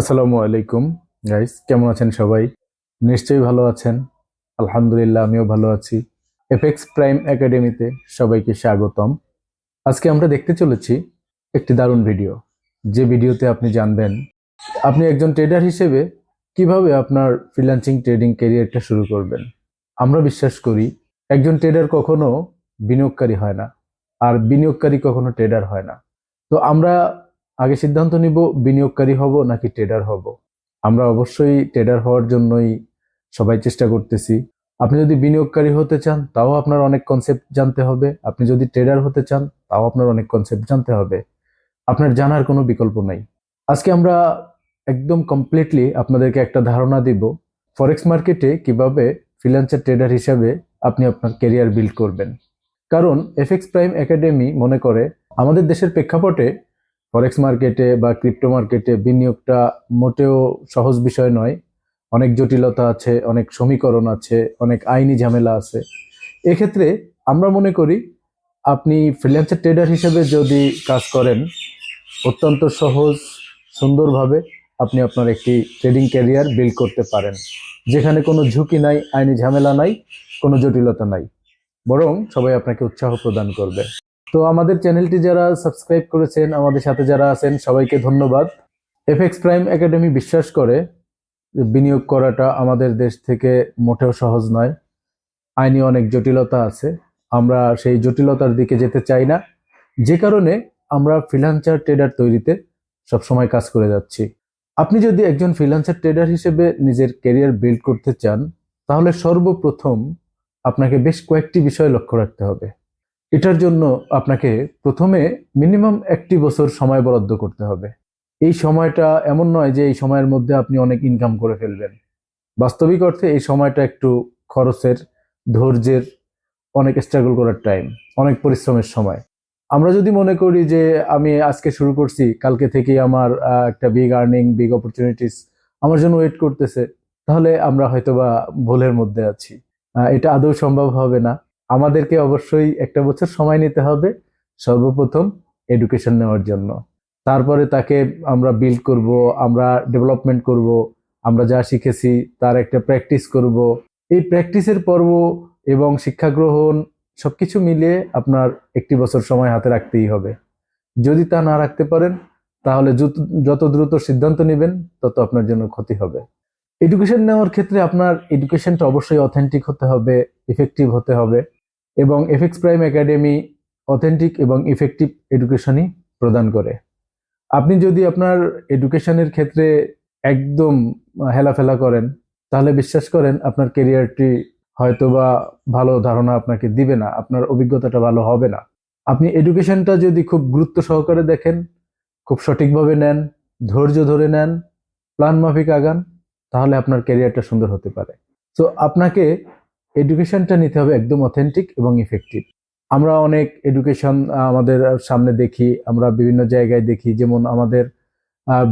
আসসালামু আলাইকুম গাইস কেমন আছেন সবাই? নিশ্চয়ই ভালো আছেন। আলহামদুলিল্লাহ, আমিও ভালো আছি। এফএক্স প্রাইম একাডেমিতে সবাইকে স্বাগতম। আজকে আমরা দেখতে চলেছি একটি দারুণ ভিডিও যে ভিডিওতে আপনি জানবেন, আপনি একজন ট্রেডার হিসেবে কীভাবে আপনার ফ্রিল্যান্সিং ট্রেডিং ক্যারিয়ারটা শুরু করবেন। আমরা বিশ্বাস করি, একজন ট্রেডার কখনো বিনিয়োগকারী হয় না, আর বিনিয়োগকারী কখনো ট্রেডার হয় না। তো আমরা আগে সিদ্ধান্ত নিব, বিনিয়োগকারী হব নাকি ট্রেডার হব? আমরা অবশ্যই ট্রেডার হওয়ার জন্যই সবাই চেষ্টা করতেছি। আপনি যদি বিনিয়োগকারী হতে চান, তাও আপনার অনেক কনসেপ্ট জানতে হবে। আপনি যদি ট্রেডার হতে চান, তাও আপনার অনেক কনসেপ্ট জানতে হবে। আপনার জানার কোনো বিকল্প নাই। আজকে আমরা একদম কমপ্লিটলি আপনাদেরকে একটা ধারণা দিব ফরেক্স মার্কেটে কীভাবে ফ্রিল্যান্সার ট্রেডার হিসাবে আপনি আপনার ক্যারিয়ার বিল্ড করবেন। কারণ এফএক্স প্রাইম একাডেমি মনে করে, আমাদের দেশের প্রেক্ষাপটে ফরেক্স মার্কেটে বা ক্রিপ্টো মার্কেটে বিনিয়োগটা মোটেও সহজ বিষয় নয়। অনেক জটিলতা আছে, অনেক সমীকরণ আছে, অনেক আইনি ঝামেলা আছে। এক্ষেত্রে আমরা মনে করি, আপনি ফ্রিল্যান্সার ট্রেডার হিসেবে যদি কাজ করেন, অত্যন্ত সহজ, সুন্দরভাবে আপনি আপনার একটি ট্রেডিং ক্যারিয়ার বিল্ড করতে পারেন। যেখানে কোনো ঝুঁকি নাই, আইনি ঝামেলা নাই, কোনো জটিলতা নাই। বরং সবাই আপনাকে উৎসাহ প্রদান করবে। তো আমাদের চ্যানেলটি যারা সাবস্ক্রাইব করেছেন, আমাদের সাথে যারা আছেন, সবাইকে ধন্যবাদ। এফএক্স প্রাইম একাডেমি বিশ্বাস করে বিনিয়োগ করাটা আমাদের দেশ থেকে মোটেও সহজ নয়। আইনি অনেক জটিলতা আছে। আমরা সেই জটিলতার দিকে যেতে চাই না। যে কারণে আমরা ফ্রিল্যান্সার ট্রেডার তৈরিতে সবসময় কাজ করে যাচ্ছি। আপনি যদি একজন ফ্রিল্যান্সার ট্রেডার হিসেবে নিজের ক্যারিয়ার বিল্ড করতে চান, তাহলে সর্বপ্রথম আপনাকে বেশ কয়েকটি বিষয় লক্ষ্য রাখতে হবে। এটার জন্য আপনাকে প্রথমে মিনিমাম একটি বছর সময় বরাদ্দ করতে হবে। এই সময়টা এমন নয় যে এই সময়ের মধ্যে আপনি অনেক ইনকাম করে ফেলবেন। বাস্তবিক অর্থে এই সময়টা একটু খরচের, ধৈর্যের অনেক স্ট্রাগল করার টাইম অনেক পরিশ্রমের সময়। আমরা যদি মনে করি যে আমি আজকে শুরু করছি, কালকে থেকেই আমার একটা বিগ আর্নিং বিগ অপরচুনিটিস আমার জন্য ওয়েট করতেছে, তাহলে আমরা হয়তোবা ভুলের মধ্যে আছি। এটা আদৌ সম্ভব হবে না। আমাদেরকে অবশ্যই একটা বছর সময় নিতে হবে সর্বপ্রথম এডুকেশন নেওয়ার জন্য। তারপরে তাকে আমরা বিল্ড করব, আমরা ডেভেলপমেন্ট করব, আমরা যা শিখেছি তার একটা প্র্যাকটিস করব। এই প্র্যাকটিসের পর্ব এবং শিক্ষা গ্রহণ সব কিছু মিলিয়ে আপনার একটি বছর সময় হাতে রাখতেই হবে। যদি তা না রাখতে পারেন, তাহলে যত- দ্রুত সিদ্ধান্ত নেবেন, তত আপনার জন্য ক্ষতি হবে। এডুকেশন নেওয়ার ক্ষেত্রে আপনার এডুকেশনটা অবশ্যই অথেন্টিক হতে হবে ইফেক্টিভ হতে হবে। এবং এফএক্স প্রাইম একাডেমি অথেন্টিক এবং ইফেক্টিভ এডুকেশনই প্রদান করে। আপনি যদি আপনার এডুকেশনের ক্ষেত্রে একদম হেলাফেলা করেন, তাহলে বিশ্বাস করেন আপনার কেরিয়ারটি হয়তোবা ভালো ধারণা আপনাকে দিবে না, আপনার অভিজ্ঞতাটা ভালো হবে না। আপনি এডুকেশনটা যদি খুব গুরুত্ব সহকারে দেখেন, খুব সঠিকভাবে নেন, ধৈর্য ধরে নেন, প্ল্যান মাফিক আগান, তাহলে আপনার ক্যারিয়ারটা সুন্দর হতে পারে। তো আপনাকে এডুকেশনটা নিতে হবে একদম অথেন্টিক এবং ইফেক্টিভ আমরা অনেক এডুকেশন আমাদের সামনে দেখি, আমরা বিভিন্ন জায়গায় দেখি, যেমন আমাদের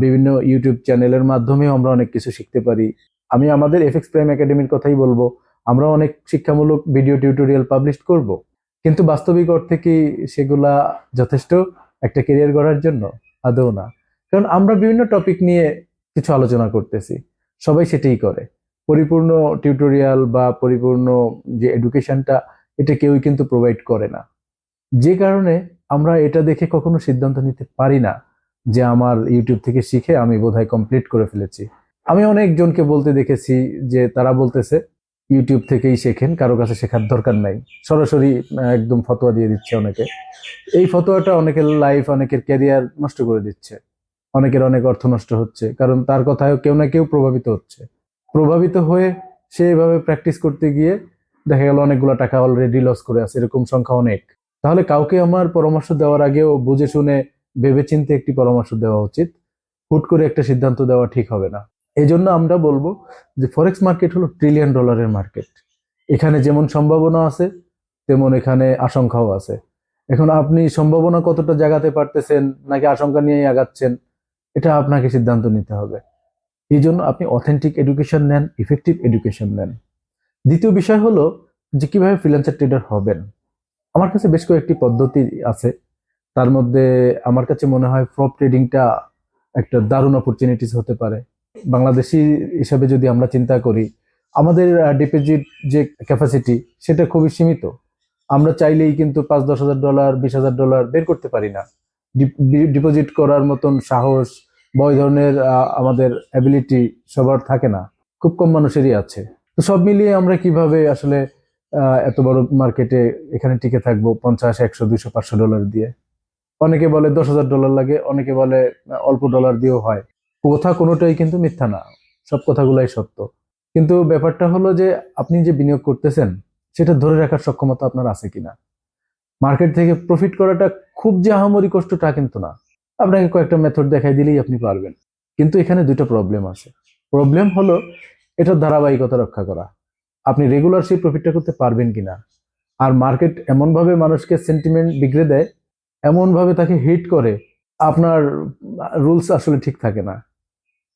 বিভিন্ন ইউটিউব চ্যানেলের মাধ্যমেও আমরা অনেক কিছু শিখতে পারি। আমি আমাদের এফএক্স প্রাইম একাডেমির কথাই বলব, আমরা অনেক শিক্ষামূলক ভিডিও টিউটোরিয়াল পাবলিশ করব। কিন্তু বাস্তবিক অর্থে কি সেগুলা যথেষ্ট একটা কেরিয়ার গড়ার জন্য? আদৌ না। কারণ আমরা বিভিন্ন টপিক নিয়ে কিছু আলোচনা করতেছি, সবাই সেটাই করে। পরিপূর্ণ টিউটোরিয়াল বা পরিপূর্ণ যে এডুকেশনটা এটা কেউই কিন্তু প্রোভাইড করে না। যে কারণে আমরা এটা দেখে কখনো সিদ্ধান্ত নিতে পারি না যে আমার ইউটিউব থেকে শিখে আমি বোধহয় কমপ্লিট করে ফেলেছি। আমি অনেকজনকে বলতে দেখেছি যে তারা বলতেছে ইউটিউব থেকেই শেখেন, কারও কাছে শেখার দরকার নাই। সরাসরি একদম ফতোয়া দিয়ে দিচ্ছে অনেকে। এই ফতোয়াটা অনেকের লাইফ অনেকের ক্যারিয়ার নষ্ট করে দিচ্ছে। অনেকের অনেক অর্থ নষ্ট হচ্ছে, কারণ তার কথায় কেউ না কেউ প্রভাবিত হচ্ছে। প্রভাবিত হয়ে সে এভাবে প্র্যাকটিস করতে গিয়ে দেখা গেল অনেকগুলো টাকা অলরেডি লস করে আছে, এরকম সংখ্যা অনেক। তাহলে কাউকে আমার পরামর্শ দেওয়ার আগেও বুঝে শুনে ভেবেচিন্তে একটি পরামর্শ দেওয়া উচিত। হুট করে একটা সিদ্ধান্ত দেওয়া ঠিক হবে না। এই জন্য আমরা বলব যে ফরেক্স মার্কেট হলো ট্রিলিয়ন ডলারের মার্কেট এখানে যেমন সম্ভাবনা আছে, তেমন এখানে আশঙ্কাও আছে। এখন আপনি সম্ভাবনা কতটা জাগাতে পারতেছেন, নাকি আশঙ্কা নিয়েই আগাচ্ছেন, এটা আপনাকে সিদ্ধান্ত নিতে হবে। এই জন্য আপনি অথেন্টিক এডুকেশন নেন ইফেক্টিভ এডুকেশন নেন। দ্বিতীয় বিষয় হলো যে কীভাবে ফ্রিল্যান্সার ট্রেডার হবেন। আমার কাছে বেশ কয়েকটি পদ্ধতি আছে। তার মধ্যে আমার কাছে মনে হয় ফ্রপ ট্রেডিংটা একটা দারুণ অপরচুনিটিস হতে পারে। বাংলাদেশি হিসাবে যদি আমরা চিন্তা করি, আমাদের ডিপোজিট যে ক্যাপাসিটি সেটা খুবই সীমিত। আমরা চাইলেই কিন্তু পাঁচ, দশ হাজার ডলার বিশ হাজার ডলার বের করতে পারি না। ডিপোজিট করার মতন সাহস বা ওই ধরনের আমাদের অ্যাবিলিটি সবার থাকে না। খুব কম মানুষেরই আছে। তো সব মিলিয়ে আমরা কীভাবে আসলে এত বড় মার্কেটে এখানে টিকে থাকব পঞ্চাশ, একশো, দুইশো, পাঁচশো ডলার দিয়ে? অনেকে বলে দশ হাজার ডলার লাগে, অনেকে বলে অল্প ডলার দিয়েও হয়। কথা কোনোটাই কিন্তু মিথ্যা না। সব কথাগুলাই সত্য। কিন্তু ব্যাপারটা হলো যে, আপনি যে বিনিয়োগ করতেছেন, সেটা ধরে রাখার সক্ষমতা আপনার আছে কিনা? মার্কেট থেকে প্রফিট করাটা খুব যে আহামরি কষ্ট তা কিন্তু না। আপনাকে কয়েকটা মেথড দেখাই দিলেই আপনি পারবেন। কিন্তু এখানে দুটো প্রবলেম আছে। প্রবলেম হলো এটার ধারাবাহিকতা রক্ষা করা। আপনি রেগুলার সেই প্রফিটটা করতে পারবেন কিনা? আর মার্কেট এমনভাবে মানুষকে সেন্টিমেন্ট বিগড়ে দেয়, এমনভাবে তাকে হিট করে, আপনার রুলস আসলে ঠিক থাকে না।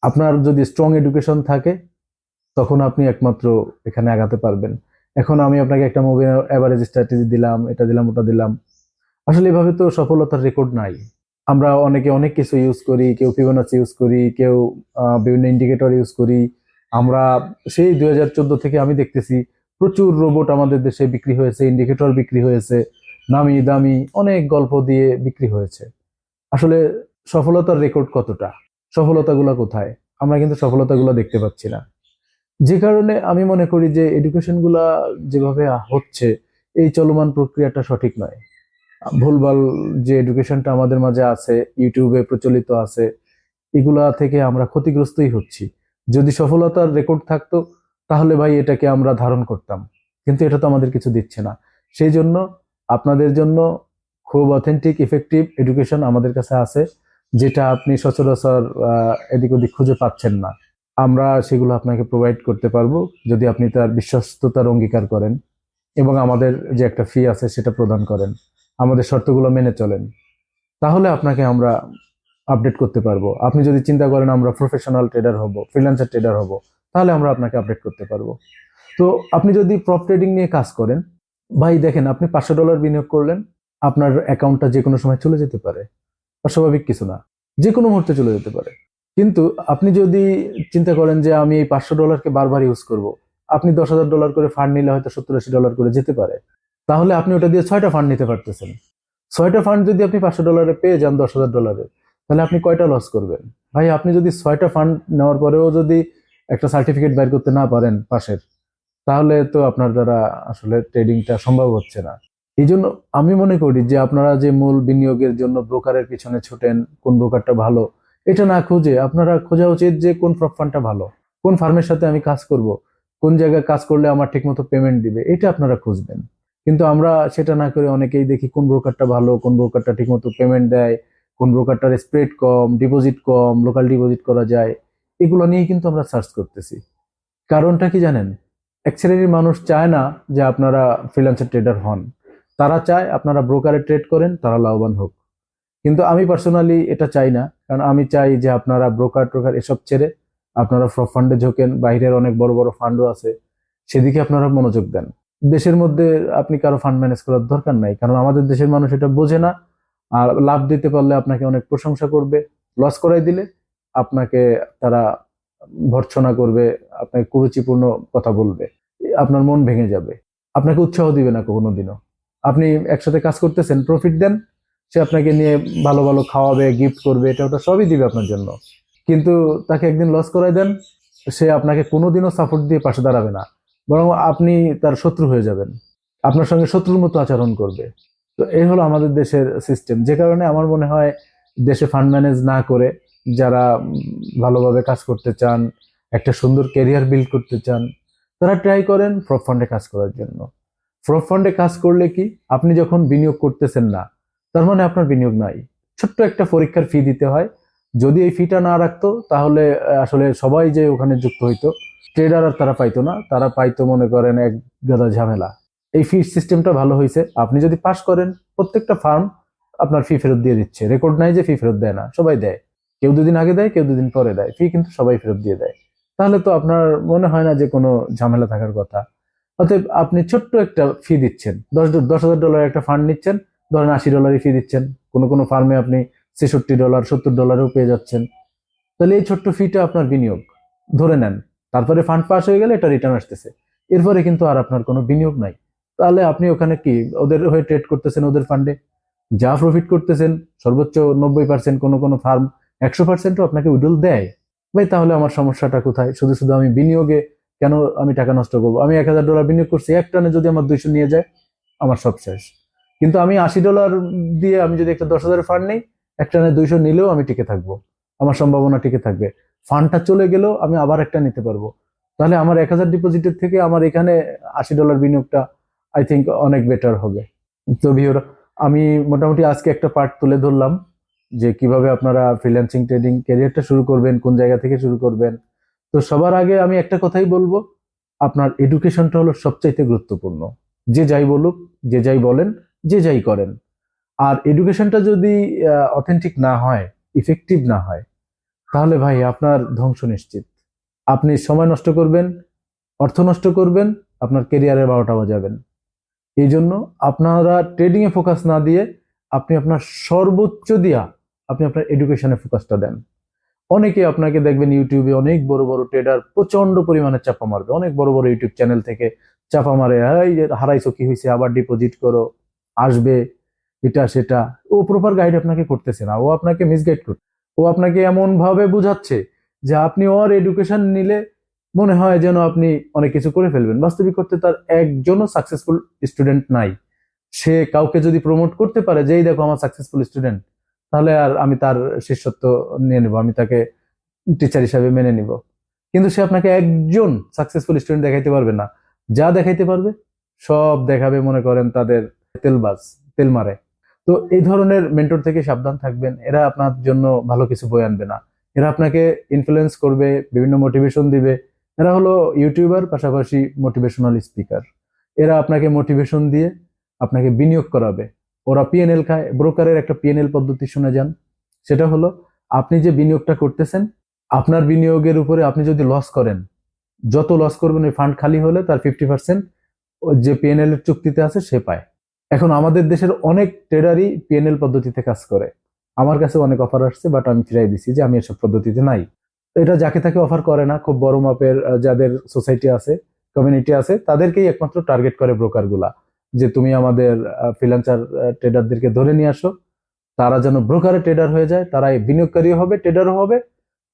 আপনার যদি স্ট্রং এডুকেশন থাকে, তখন আপনি একমাত্র এখানে আগাতে পারবেন। এখন আমি আপনাকে একটা মুভি অ্যাভারেজ স্ট্র্যাটেজি দিলাম, এটা দিলাম, ওটা দিলাম। আসলে এভাবে তো সফলতার রেকর্ড নাই। আমরা অনেকে অনেক কিছু ইউজ করি, কেউ ফিবোনাচি ইউজ করি, কেউ বিভিন্ন ইন্ডিকেটর ইউজ করি। আমরা সেই দুই হাজার চোদ্দ থেকে আমি দেখতেছি, প্রচুর রোবট আমাদের দেশে বিক্রি হয়েছে ইন্ডিকেটর বিক্রি হয়েছে, নামি দামি অনেক গল্প দিয়ে বিক্রি হয়েছে। আসলে সফলতার রেকর্ড কতটা? সফলতাগুলো কোথায়? আমরা কিন্তু সফলতাগুলো দেখতে পাচ্ছি না। যে কারণে আমি মনে করি যে এডুকেশনগুলা যেভাবে হচ্ছে, এই চলমান প্রক্রিয়াটা সঠিক নয়। ভুলভাল যে এডুকেশনটা আমাদের মাঝে আছে ইউটিউবে প্রচলিত আছে, এগুলা থেকে আমরা ক্ষতিগ্রস্তই হচ্ছি। যদি সফলতার রেকর্ড থাকতো, তাহলে ভাই এটাকে আমরা ধারণ করতাম। কিন্তু এটা তো আমাদের কিছু দিচ্ছে না। সেই জন্য আপনাদের জন্য খুব অথেন্টিক ইফেক্টিভ এডুকেশন আমাদের কাছে আছে, যেটা আপনি সচরাচর এদিক ওদিক খুঁজে পাচ্ছেন না। আমরা সেগুলো আপনাকে প্রোভাইড করতে পারব যদি আপনি তার বিশ্বস্ততার অঙ্গীকার করেন এবং আমাদের যে একটা ফি আছে সেটা প্রদান করেন। আমাদের শর্তগুলো মেনে চলেন। তাহলে আপনাকে আমরা আপডেট করতে পারব। আপনি যদি চিন্তা করেন আমরা প্রফেশনাল ট্রেডার হব ফ্রিল্যান্সার ট্রেডার হব, তাহলে আমরা আপনাকে আপডেট করতে পারব। তো আপনি যদি প্রপ ট্রেডিং নিয়ে কাজ করেন, ভাই দেখেন আপনি পাঁচশো ডলার বিনিয়োগ করলেন, আপনার অ্যাকাউন্টটা যে কোনো সময় চলে যেতে পারে। অস্বাভাবিক কিছু না যে কোনো মুহূর্তে চলে যেতে পারে। কিন্তু আপনি যদি চিন্তা করেন যে আমি এই পাঁচশো ডলারকে বারবার ইউজ করব, আপনি দশ হাজার ডলার করে ফান্ড নিলে হয়তো সত্তর আশি ডলার করে যেতে পারে। তাহলে আপনি ওটা দিয়ে ছয়টা ফান্ড নিতে পারতেছেন। ছয়টা ফান্ড যদি আপনি পাঁচশো ডলারে পেয়ে যান, দশ হাজার ডলারে তাহলে আপনি কয়টা লস করবেন? ভাই, আপনি যদি ছয়টা ফান্ড নেওয়ার পরেও যদি একটা সার্টিফিকেট বের করতে না পারেন পাশের, তাহলে তো আপনার দ্বারা আসলে ট্রেডিংটা সম্ভব হচ্ছে না। এই জন্য আমি মনে করি যে আপনারা যে মূল বিনিয়োগের জন্য ব্রোকারের পিছনে ছোটেন, কোন ব্রোকারটা ভালো, এটা না খুঁজে আপনারা খোঁজা উচিত যে কোন প্রপ ফান্ডটা ভালো, কোন ফার্মের সাথে আমি কাজ করব, কোন জায়গায় কাজ করলে আমার ঠিকমতো পেমেন্ট দিবে, এটা আপনারা খুঁজবেন। কিন্তু আমরা সেটা না করে অনেকেই দেখি কোন ব্রোকারটা ভালো, কোন ব্রোকারটা ঠিকমতো পেমেন্ট দেয়, কোন ব্রোকারটার স্প্রেড কম ডিপোজিট কম লোকাল ডিপোজিট করা যায়, এগুলো নিয়েই কিন্তু আমরা সার্চ করতেছি। কারণটা কি জানেন? এক শ্রেণির মানুষ চায় না যে আপনারা ফ্রিল্যান্সার ট্রেডার হন। তারা চায় আপনারা ব্রোকারে ট্রেড করেন, তারা লাভবান হোক। কিন্তু আমি পার্সোনালি এটা চাই না, কারণ আমি চাই যে আপনারা ব্রোকার টোকার এসব ছেড়ে আপনারা ফান্ডে ঝোঁকেন, বাইরের অনেক বড় বড় ফান্ডও আছে, সেদিকে আপনারা মনোযোগ দেন। দেশের মধ্যে আপনি কারও ফান্ড ম্যানেজ করার দরকার নাই। কারণ আমাদের দেশের মানুষ এটা বোঝে না। আর লাভ দিতে পারলে আপনাকে অনেক প্রশংসা করবে। লস করাই দিলে আপনাকে তারা ভর্ৎসনা করবে, আপনাকে কুরুচিপূর্ণ কথা বলবে। আপনার মন ভেঙে যাবে। আপনাকে উৎসাহ দিবে না কোনো দিনও আপনি একসাথে কাজ করতেছেন প্রফিট দেন, সে আপনাকে নিয়ে ভালো ভালো খাওয়াবে গিফট করবে, এটা ওটা সবই দিবে আপনার জন্য। কিন্তু তাকে একদিন লস করাই দেন, সে আপনাকে কোনোদিনও সাপোর্ট দিয়ে পাশে দাঁড়াবে না। বরং আপনি তার শত্রু হয়ে যাবেন। আপনার সঙ্গে শত্রুর মতো আচরণ করবে। তো এই হলো আমাদের দেশের সিস্টেম যে কারণে আমার মনে হয় দেশে ফান্ড ম্যানেজ না করে যারা ভালোভাবে কাজ করতে চান, একটা সুন্দর ক্যারিয়ার বিল্ড করতে চান, তারা ট্রাই করেন প্রপ ফান্ডে কাজ করার জন্য। প্রপ ফান্ডে কাজ করলে কি? আপনি যখন বিনিয়োগ করতেছেন না, তার মানে আপনার বিনিয়োগ নাই। ছোট্ট একটা পরীক্ষার ফি দিতে হয়। যদি এই ফিটা না রাখতো, তাহলে আসলে সবাই যে ওখানে যুক্ত হইতো ট্রেডার আর তারা পাইতো না। তারা পাইতো, মনে করেন, এক গাদা ঝামেলা। এই ফি সিস্টেমটা ভালো হয়েছে আপনি যদি পাস করেন, প্রত্যেকটা ফার্ম আপনার ফি ফেরত দিয়ে দিচ্ছে। রেকর্ড নাই যে ফি ফেরত দেয় না। সবাই দেয়। কেউ দুদিন আগে দেয়, কেউ দুদিন পরে দেয়। ফি কিন্তু সবাই ফেরত দিয়ে দেয়। তাহলে তো আপনার মনে হয় না যে কোনো ঝামেলা থাকার কথা। অতএব আপনি ছোট্ট একটা ফি দিচ্ছেন। দশ দশ হাজার ডলার একটা ফান্ড নিচ্ছেন। ধরেন আশি ডলারই ফি দিচ্ছেন। কোনো কোনো ফার্মে আপনি ছেষট্টি ডলার, সত্তর ডলারও পেয়ে যাচ্ছেন। তাহলে এই ছোট্ট ফিটা আপনার বিনিয়োগ। ধরে নেন, তারপরে ফান্ড পাস হয়ে গেলে এটা রিটার্ন আসতেছে। এরপরে কিন্তু আর আপনার কোনো বিনিয়োগ নাই। তাহলে আপনি ওখানে কি ওদের হয়ে ট্রেড করতেছেন ওদের ফান্ডে যা প্রফিট করতেছেন, সর্বোচ্চ নব্বই পার্সেন্ট কোনো কোনো ফার্ম একশো পার্সেন্টও আপনাকে উইডল দেয়। ভাই, তাহলে আমার সমস্যাটা কোথায়? শুধু শুধু আমি বিনিয়োগে কেন আমি টাকা নষ্ট করব? আমি এক হাজার ডলার বিনিয়োগ করছি, এক টানে যদি আমার দুইশো নিয়ে যায়, আমার সব শেষ। কিন্তু আমি আশি ডলার দিয়ে আমি যদি একটা দশ হাজারের ফান্ড নিই এক টানে দুইশো নিলেও আমি টিকে থাকব। আমার সম্ভাবনা টিকে থাকবে। ফান্ডটা চলে গেলেও আমি আবার একটা নিতে পারব। তাহলে আমার এক হাজার ডিপোজিটের থেকে আমার এখানে আশি ডলার বিনিয়োগটা আই থিঙ্ক অনেক বেটার হবে। তো ভিওর আমি মোটামুটি আজকে একটা পার্ট তুলে ধরলাম যে কীভাবে আপনারা ফ্রিল্যান্সিং ট্রেডিং ক্যারিয়ারটা শুরু করবেন, কোন জায়গা থেকে শুরু করবেন। তো সবার আগে আমি একটা কথাই বলব, আপনার এডুকেশনটা হলো সবচাইতে গুরুত্বপূর্ণ। যে যাই বলুক, যে যাই বলেন, যে যাই করেন। আর এডুকেশনটা যদি অথেন্টিক না হয় ইফেক্টিভ না হয়, তাহলে ভাই আপনার ধ্বংস নিশ্চিত। আপনি সময় নষ্ট করবেন, অর্থ নষ্ট করবেন, আপনার কেরিয়ারের বারোটা বাজাবেন। এই জন্য আপনারা ট্রেডিং এ ফোকাস না দিয়ে আপনি আপনার সর্বোচ্চ দিয়া আপনি আপনার এডুকেশনে ফোকাসটা দেন। অনেকে আপনাকে দেখবেন ইউটিউবে অনেক বড় বড় ট্রেডার প্রচণ্ড পরিমাণে চাপা মারবে। অনেক বড় বড় ইউটিউব চ্যানেল থেকে চাপা মারে হারাইছো, কি হয়েছে আবার ডিপোজিট করো, আসবে। এটা, সেটা। ও প্রপার গাইড আপনাকে করতেছে না। ও আপনাকে মিসগাইড করছে। ও আপনাকে এমন ভাবে বুঝাচ্ছে যে আপনি ওর এডুকেশন নিলে মনে হয় যেন আপনি অনেক কিছু করে ফেলবেন। বাস্তবিক করতে তার একজনও সাকসেসফুল স্টুডেন্ট নাই। সে কাউকে যদি প্রমোট করতে পারে যেই দেখো আমার সাকসেসফুল স্টুডেন্ট তাহলে আর আমি তার শিষ্যত্ব নিয়ে নেব, আমি তাকে টিচার হিসাবে মেনে নিব। কিন্তু সে আপনাকে একজন সাকসেসফুল স্টুডেন্ট দেখাইতে পারবে না। যা দেখাইতে পারবে, সব দেখাবে, মনে করেন, তাদের তেলবাজ তেল মারে তো এই ধরনের মেন্টর থেকে সাবধান থাকবেন। এরা আপনার জন্য ভালো কিছু বই আনবে না। এরা আপনাকে ইনফ্লুয়েন্স করবে, বিভিন্ন মোটিভেশন দিবে। এরা হলো ইউটিউবার পাশাপাশি মোটিভেশনাল স্পিকার এরা আপনাকে মোটিভেশন দিয়ে আপনাকে বিনিয়োগ করাবে। ওরা পিএনএল খায়। ব্রোকারের একটা পিএনএল পদ্ধতি শুনে যান। সেটা হলো, আপনি যে বিনিয়োগটা করতেছেন, আপনার বিনিয়োগের উপরে আপনি যদি লস করেন, যত লস করবেন, ওই ফান্ড খালি হলে তার ফিফটি পার্সেন্ট যে পিএনএল এর চুক্তিতে আছে, সে পায়। এখন আমাদের দেশের অনেক ট্রেডারই পিএনএল পদ্ধতিতে কাজ করে। আমার কাছে অনেক অফার আসছে বাট আমি ফিরাই দিছি যে আমি এসব পদ্ধতিতে নাই। এটা যাকে তাকে অফার করে না, খুব বড় মাপের যাদের সোসাইটি আছে কমিউনিটি আছে, তাদেরকেই একমাত্র টার্গেট করে ব্রোকারগুলা। যে তুমি আমাদের ফ্রিল্যান্সার ট্রেডারদেরকে ধরে নিয়ে আসো, তারা যেন ব্রোকারে ট্রেডার হয়ে যায়, তারা বিনিয়োগকারীও হবে ট্রেডারও হবে,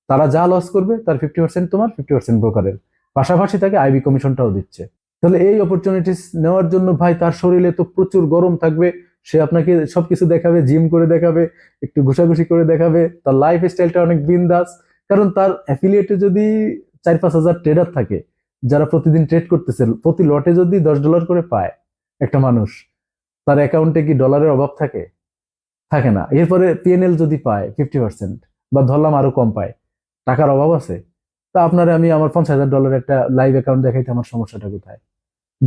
তারা যা লস করবে, তার ফিফটি পার্সেন্ট তোমার ফিফটি পার্সেন্ট ব্রোকারের পাশাপাশি তাকে আইবি কমিশনটাও দিচ্ছে। তাহলে এই অপরচুনিটিস নেওয়ার জন্য ভাই তার শরীরে তো প্রচুর গরম থাকবে। সে আপনাকে সবকিছু দেখাবে জিম করে দেখাবে, একটু ঘুষাঘুষি করে দেখাবে। তার লাইফ স্টাইলটা অনেক বিন্দাস। কারণ তার অ্যাফিলিয়েটে যদি চার পাঁচ হাজার ট্রেডার থাকে, যারা প্রতিদিন ট্রেড করতেছে, প্রতি লটে যদি দশ ডলার করে পায় একটা মানুষ, তার অ্যাকাউন্টে কি ডলারের অভাব থাকে? থাকে না। এরপরে পিএনএল যদি পায় ফিফটি পার্সেন্ট বা ধরলাম আরও কম পায়, টাকার অভাব আছে, তা আপনারে আমি আমার পঞ্চাশ হাজার ডলার একটা লাইভ অ্যাকাউন্ট দেখাইতে আমার সমস্যাটা কোথায়?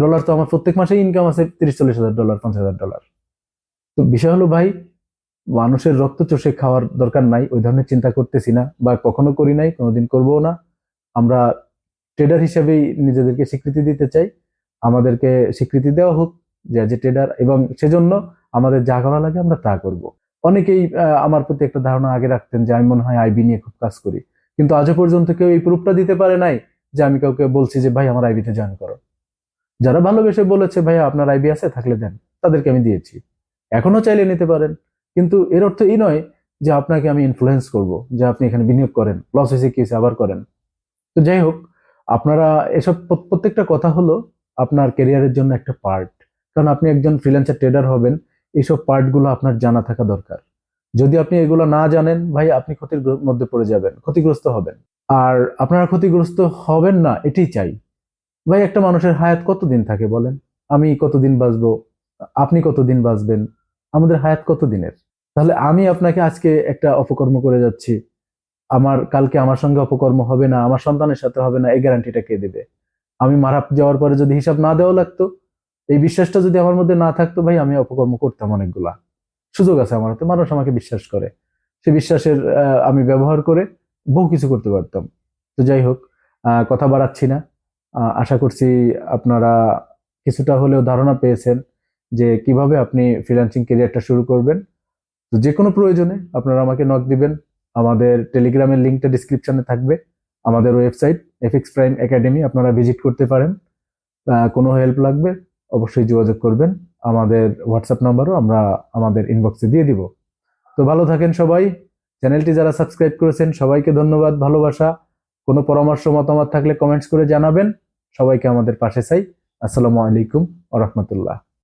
ডলার তো আমার প্রত্যেক মাসে ইনকাম আছে তিরিশ চল্লিশ হাজার ডলার পঞ্চাশ হাজার ডলার তো বিষয় হলো ভাই, মানুষের রক্ত চষে খাওয়ার দরকার নাই, ওই ধরনের চিন্তা করতেছি না বা কখনো করি নাই, কোনোদিন করব না। আমরা ট্রেডার হিসেবেই নিজেদেরকে স্বীকৃতি দিতে চাই, আমাদেরকে স্বীকৃতি দেওয়া হোক, যে যে ট্রেডার এবং সেজন্য আমাদের যা করা লাগে আমরা তা করব। অনেকেই আমার প্রতি একটা ধারণা আগে রাখতেন যে আমি মনে হয় আইবি নিয়ে খুব কাজ করি। কিন্তু আজও পর্যন্ত কেউ এই প্রুফটা দিতে পারে নাই যে আমি কাউকে বলছি যে, ভাই, আমার আইবিতে জয়েন করো। যারা ভালোবেসে বলেছে ভাই আপনার আইবি আছে থাকলে দেন, তাদেরকে আমি দিয়েছি। এখনও চাইলে নিতে পারেন। কিন্তু এর অর্থ এই নয় যে আপনাকে আমি ইনফ্লুয়েন্স করব, যে আপনি এখানে বিনিয়োগ করেন লস হয়েছে কি আবার করেন। তো যাই হোক, আপনারা এসব প্রত্যেকটা কথা হলো আপনার কেরিয়ারের জন্য একটা পার্ট কারণ আপনি একজন ফ্রিল্যান্সার ট্রেডার হবেন, এইসব পার্টগুলো আপনার জানা থাকা দরকার। যদি আপনি এগুলো না জানেন ভাই আপনি ক্ষতির মধ্যে পড়ে যাবেন, ক্ষতিগ্রস্ত হবেন। আর আপনারা ক্ষতিগ্রস্ত হবেন না, এটাই চাই। ভাই, একটা মানুষের হায়াত কতদিন থাকে বলেন? আমি কতদিন বাঁচবো? আপনি কতদিন বাঁচবেন? আমাদের হায়াত কতদিনের? তাহলে আমি আপনাকে আজকে একটা অপকর্ম করে যাচ্ছি। আমার, কালকে আমার সঙ্গে অপকর্ম হবে না, আমার সন্তানের সাথে হবে না, এই গ্যারান্টিটা কে দেবে? আমি মারা যাওয়ার পরে যদি হিসাব না দেওয়া লাগতো, এই বিশ্বাসটা যদি আমার মধ্যে না থাকতো, ভাই, আমি অপকর্ম করতাম অনেকগুলা। সুযোগ আছে আমার হাতে, মানুষ আমাকে বিশ্বাস করে। সে বিশ্বাসের আমি ব্যবহার করে বহু কিছু করতে পারতাম। তো যাই হোক কথা বাড়াচ্ছি না। আশা করছি আপনারা কিছুটা হলেও ধারণা পেয়েছেন যে কীভাবে আপনি ফ্রিল্যান্সিং ক্যারিয়ারটা শুরু করবেন। তো যে কোনো প্রয়োজনে আপনারা আমাকে নক দিবেন। আমাদের টেলিগ্রামের লিঙ্কটা ডিসক্রিপশনে থাকবে। আমাদের ওয়েবসাইট এফএক্স প্রাইম একাডেমি আপনারা ভিজিট করতে পারেন। কোনো হেল্প লাগবে অবশ্যই যোগাযোগ করবেন। আমাদের হোয়াটসঅ্যাপ নাম্বারও আমরা আমাদের ইনবক্সে দিয়ে দিব। তো ভালো থাকেন সবাই। চ্যানেলটি যারা সাবস্ক্রাইব করেছেন, সবাইকে ধন্যবাদ, ভালোবাসা। কোনো পরামর্শ, মতামত থাকলে কমেন্টস করে জানাবেন। সবাইকে আমাদের পাশে চাই। আসসালামু আলাইকুম আ রহমতুল্লাহ।